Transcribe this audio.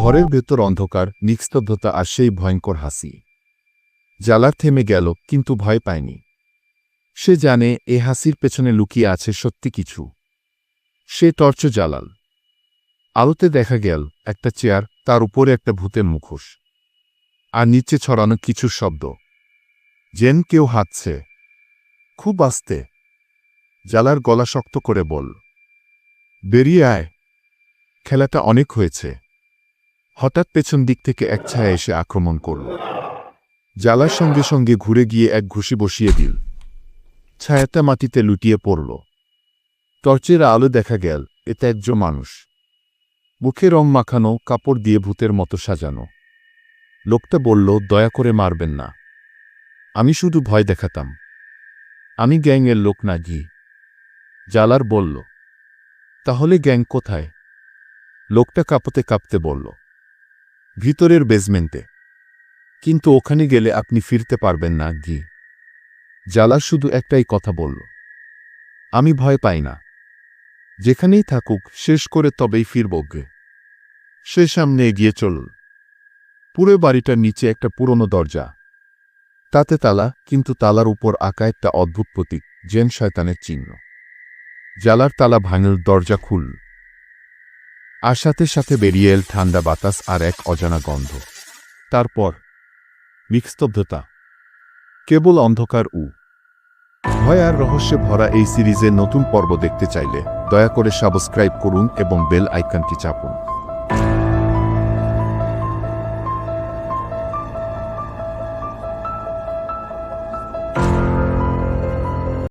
ঘরের ভেতর অন্ধকার, নিস্তব্ধতা আর সেই ভয়ঙ্কর হাসি। জালার থেমে গেল, কিন্তু ভয় পায়নি। সে জানে, এ হাসির পেছনে লুকিয়ে আছে সত্যি কিছু। সে টর্চ জ্বালাল। আলোতে দেখা গেল, একটা চেয়ার, তার উপরে একটা ভূতের মুখোশ। আর নিচে ছড়ানো কিছু শব্দ। জেন কেউ হাঁটছে। খুব আস্তে। জালার গলা শক্ত করে বল। বেরিয়ে আয়। খেলাটা অনেক হয়েছে। হঠাৎ পেছন দিক থেকে এক ছায়া এসে আক্রমণ করল। জালার সঙ্গে সঙ্গে ঘুরে গিয়ে এক ঘুষি বসিয়ে দিল। ছায়াটা মাটিতে লুটিয়ে পড়ল। টর্চের আলো দেখা গেল এটা একজন মানুষ। মুখে রং মাখানো, কাপড় দিয়ে ভূতের মতো সাজানো। লোকটা বলল, দয়া করে মারবেন না। আমি শুধু ভয় দেখাতাম। আমি গ্যাংয়ের লোক না গি জালার বলল, তাহলে গ্যাং কোথায়? লোকটা কাঁপতে কাঁপতে বলল ভিতরের বেজমেন্টে কিন্তু ওখানে গেলে আপনি ফিরতে পারবেন না, গি। জালার শুধু একটাই কথা বলল। আমি ভয় পাই না। যেখানেই থাকুক, শেষ করে তবেই ফিরব, গে। সে সামনে এগিয়ে চলল। পুরো বাড়িটার নিচে একটা পুরনো দরজা। তাতে তালা, কিন্তু তালার উপর আঁকা একটা অদ্ভুত প্রতীক জেন শয়তানের চিহ্ন। জালার তালা ভাঙল, দরজা খুল আর সাথে সাথে বেরিয়ে এল ঠান্ডা বাতাস আর এক অজানা গন্ধ। তারপর, নিস্তব্ধতা। কেবল অন্ধকার উ। ভয় আর রহস্যে ভরা এই সিরিজের নতুন পর্ব দেখতে চাইলে দয়া করে সাবস্ক্রাইব করুন এবং বেল আইকনটি চাপুন।